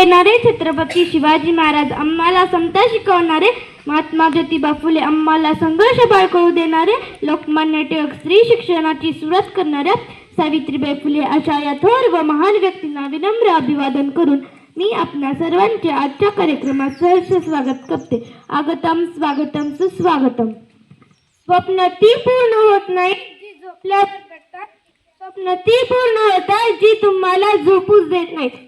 देणारे छत्रपती शिवाजी महाराज आम्हाला समता शिकवणारे महात्मा ज्योतिबा फुले आम्हाला संघर्ष बाळकळू देणारे लोकमान्य टिळक स्त्री शिक्षणाची सुरुवात करणाऱ्या सावित्रीबाई फुले अशा या थोर व महान व्यक्तींना विनम्र अभिवादन करून मी आपणा सर्वांचे आजच्या कार्यक्रमात सहर्ष स्वागत करते. आगतम स्वागतम सुस्वागतम. स्वप्न ती पूर्ण होत नाही जी झोपल्या स्वप्न ती पूर्ण होतात जी तुम्हाला झोपूच देत नाहीत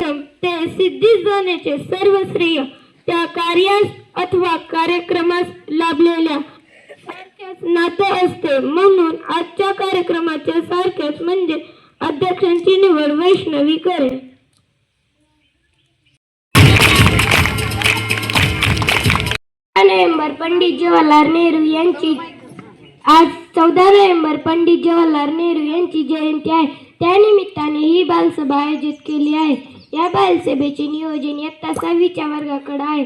त्या ते सिद्धी जाण्याचे सर्व श्रेय त्या कार्यास अथवा कार्यक्रमास लाभलेल्या सारख्याच नातं असते. म्हणून आजच्या कार्यक्रमाच्या सारख्याच म्हणजे अध्यक्षांची निवड वैष्णवी करेल. नोव्हेंबर पंडित जवाहरलाल नेहरू यांची आज चौदा नोव्हेंबर पंडित जवाहरलाल नेहरू यांची जयंती आहे. त्यानिमित्ताने ही बालसभा आयोजित केली आहे. या बालसभेचे नियोजन इयत्ता सहावीच्या वर्गाकडे आहे.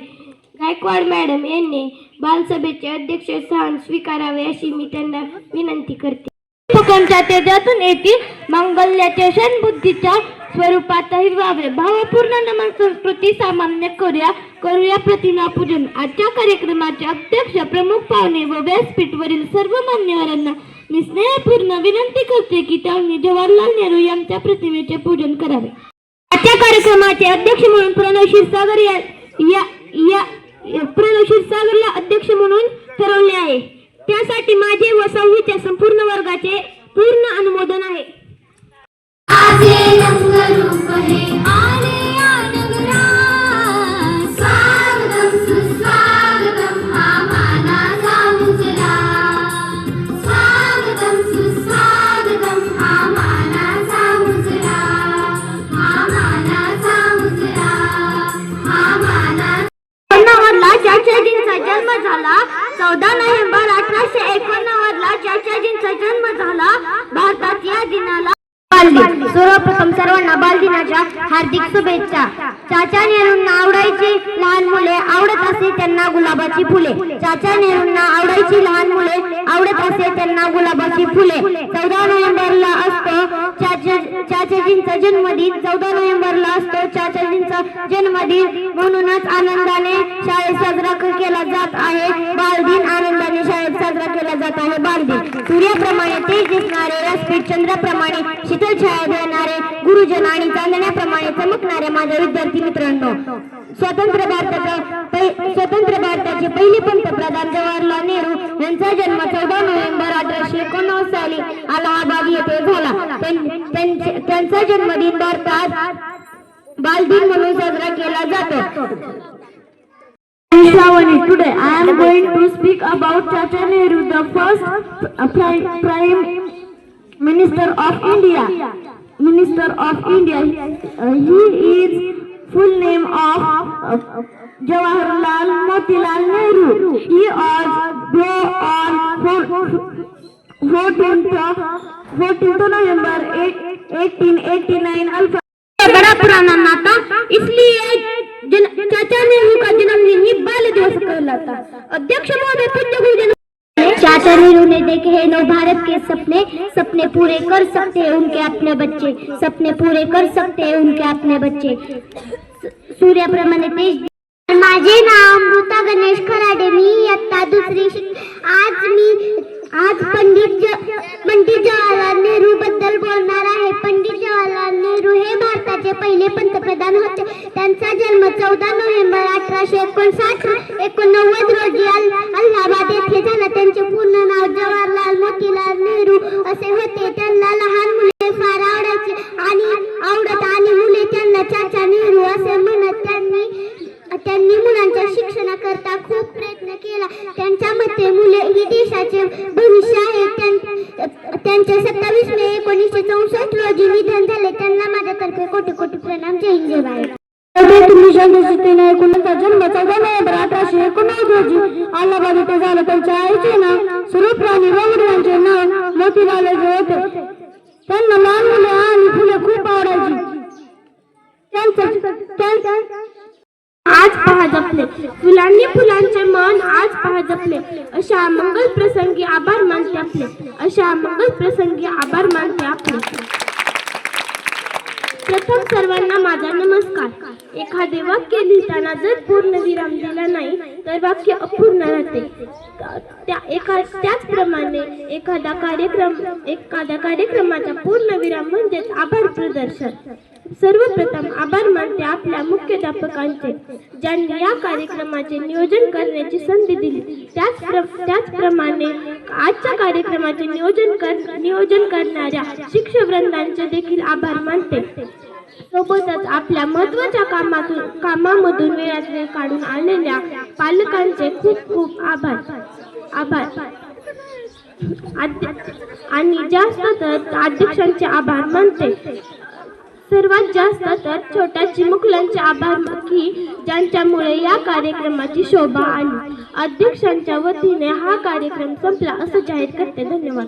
गायकवाड मॅडम यांनी बालसभेचे अध्यक्ष स्थान स्वीकारावे अशी मी त्यांना विनंती करते. सुखांच्या तेजातून येतील मंगल्याच्या क्षणबुद्धीच्या स्वरूपातही व्हावे. भावपूर्ण नमन संस्कृती सामान्य करूया करूया प्रतिमा पूजन. आजच्या कार्यक्रमाचे अध्यक्ष प्रमुख पाहुणे व व्यासपीठवरील सर्व मान्यवरांना मी स्नेहपूर्ण विनंती करते की त्यांनी जवाहरलाल नेहरू यांच्या प्रतिमेचे पूजन करावे. आजच्या कार्यक्रमाचे अध्यक्ष म्हणून प्रणव क्षीरसागर या या या प्रणव क्षीरसागरला अध्यक्ष म्हणून ठरवले आहे. त्यासाठी माझे व सहावीच्या संपूर्ण वर्गाचे जन्म झाला. चौदा नोव्हेंबर अठराशे एकोणनव्वदला चाचाजींचा जन्म झाला भारतात या दिनाला बालदिन सर्वप्रथम सर्वांना बालदिनाच्या हार्दिक शुभेच्छा. चाचा नेहरूंना आवडायची लहान मुले आवडत असे त्यांना गुलाबाची फुले. चाचा नेहरूंना आवडायची लहान मुले आवडत असे त्यांना गुलाबाची फुले. चौदा नोव्हेंबरला असतो चाचाजींचा जन्मदिन. चौदा नोव्हेंबरला असतो चाचाजींचा जन्मदिन. म्हणूनच आनंदाने शाळेत साजरा केला जात आहे. बालदिन आनंदाने शाळेत साजरा केला जात आहे. बालदिन. सूर्याप्रमाणे तेज दिसणारे चंद्राप्रमाणे शीतल छाया देणारे गुरुजन आणि चांदण्याप्रमाणे चमकणारे माझ्या विद्यार्थी मित्रांनो स्वतंत्र भारताचा स्वतंत्र भारताचे पहिले पंतप्रधान जवाहरलाल नेहरू यांचा जन्म चौदा नोव्हेंबर अठराशे एकोणनव्वद साली अलाहाबाद येथे झाला. त्यांचे- त्यांचा जन्मदिन भारतात बालदिन म्हणून साजरा केला जातो. Shravani, today I am going to speak about Chacha Nehru, the first prime, prime Minister of India. Minister of India. Uh, he is full name of uh, Jawaharlal Motilal Nehru. He was born on 14th 14th November 1889 Alpha. बड़ा पुराना नाता इसलिए देखे हैं नव भारत के सपने। सपने पूरे कर सकते हैं उनके अपने बच्चे। सपने पूरे कर सकते हैं उनके अपने बच्चे। सूर्याप्रमाणे तेज माझे नाव अमृता गणेश खराडे. मी इयत्ता दुसरी शिक आज मी आज पंडित ज- पंडित जवाहरलाल नेहरू बद्दल बोलणार आहे. पंडित जवाहरलाल नेहरू हे भारताचे पहिले पंतप्रधान होते. त्यांचा जन्म चौदा नोव्हेंबर अठराशे एकोणसाठ एकोणनव्वद रोजी अल- अलाहाबाद येथे झाला त्यांचे पूर्ण नाव जवाहरलाल मोतीलाल नेहरू असे होते त्यांना लहान मुले फार आवडायचे आणि आवडत आणि मुले त्यांना चाचा नेहरू असे म्हणत त्यांनी त्यांनी मुलांच्या शिक्षणाकरता खूप प्रयत्न केला त्यांच्या मते मुले ही देशाचे भविष्य आहे त्यां- त्यांचे सत्तावीस मे एकोणीसशे चौसष्ट रोजी निधन झाले त्यांना माझ्यातर्फे कोटी कोटी प्रणाम. जय हिंद जय भारत. एकोणीसचा जन्म चौदा नोव्हेंबर अठराशे एकोणनव्वद रोजी अलाहाबाद येथे झाला त्यांच्या आईचे नाव स्वरूप राणी व नाव मोतीलाल होते. त्यांना लहान मुले आणि फुले खूप आवडायची. त्यांचं आज पहा जपले. फुलांनी फुलांचे मन आज पहा जपले. अशा मंगल प्रसंगी आभार मानते आपले. अशा मंगल प्रसंगी आभार मानते आपले. प्रथम सर्वांना माझा नमस्कार. एखादे वाक्य लिहिताना जर पूर्ण विराम दिला नाही तर वाक्य अपूर्ण राहते. त्या एका त्याचप्रमाणे एखादा कार्यक्रम एखाद्या कार्यक्रमाचा पूर्ण विराम म्हणजेच आभार प्रदर्शन. सर्वप्रथम आभार मानते आपल्या मुख्याध्यापकांचे ज्यांनी या कार्यक्रमाचे नियोजन करण्याची संधी दिली. त्याच त्याचप्रमाणे आजच्या कार्यक्रमाचे नियोजन कर नियोजन करणाऱ्या शिक्षकवृंदांचे देखील आभार मानते. सोबतच आपल्या महत्त्वाच्या कामातून कामामधून वेळात वेळ काढून आलेल्या पालकांचे खूप खूप आभार. आभार. आणि जास्त तर अध्यक्षांचे आभार मानते. सर्वात जास्त तर छोट्या चिमुकल्यांचे आभार की ज्यांच्यामुळे या कार्यक्रमाची शोभा आली. अध्यक्षांच्या वतीने हा कार्यक्रम संपला. असं जाहीर करते. धन्यवाद.